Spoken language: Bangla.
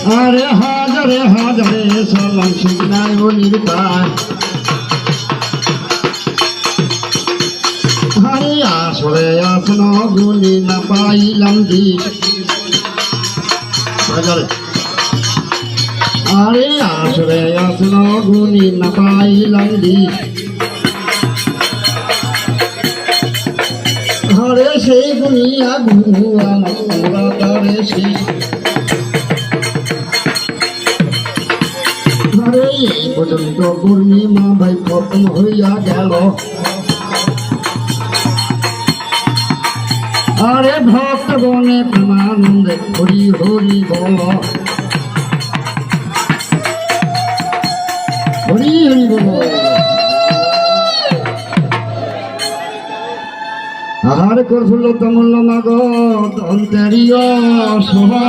আরে হাজারে হাজারে সালাম শুকনায় মনির পায় আরে আসলে আসন গুলি না পাইলাম দি আরে আসলে আসন গুলি না পাইলাম দি আরে সেই গুনিয়া ঘুয়া মরা তারে সেই এই পর্যন্ত পূর্ণিমা ভাই খতম হইয়া গেল। আরে ভক্তগণে প্রেমানন্দে হরি হরি বল। হরি হরি বল। আহার করছিল তমল্ল মাগ দন্তেরিয় সোহা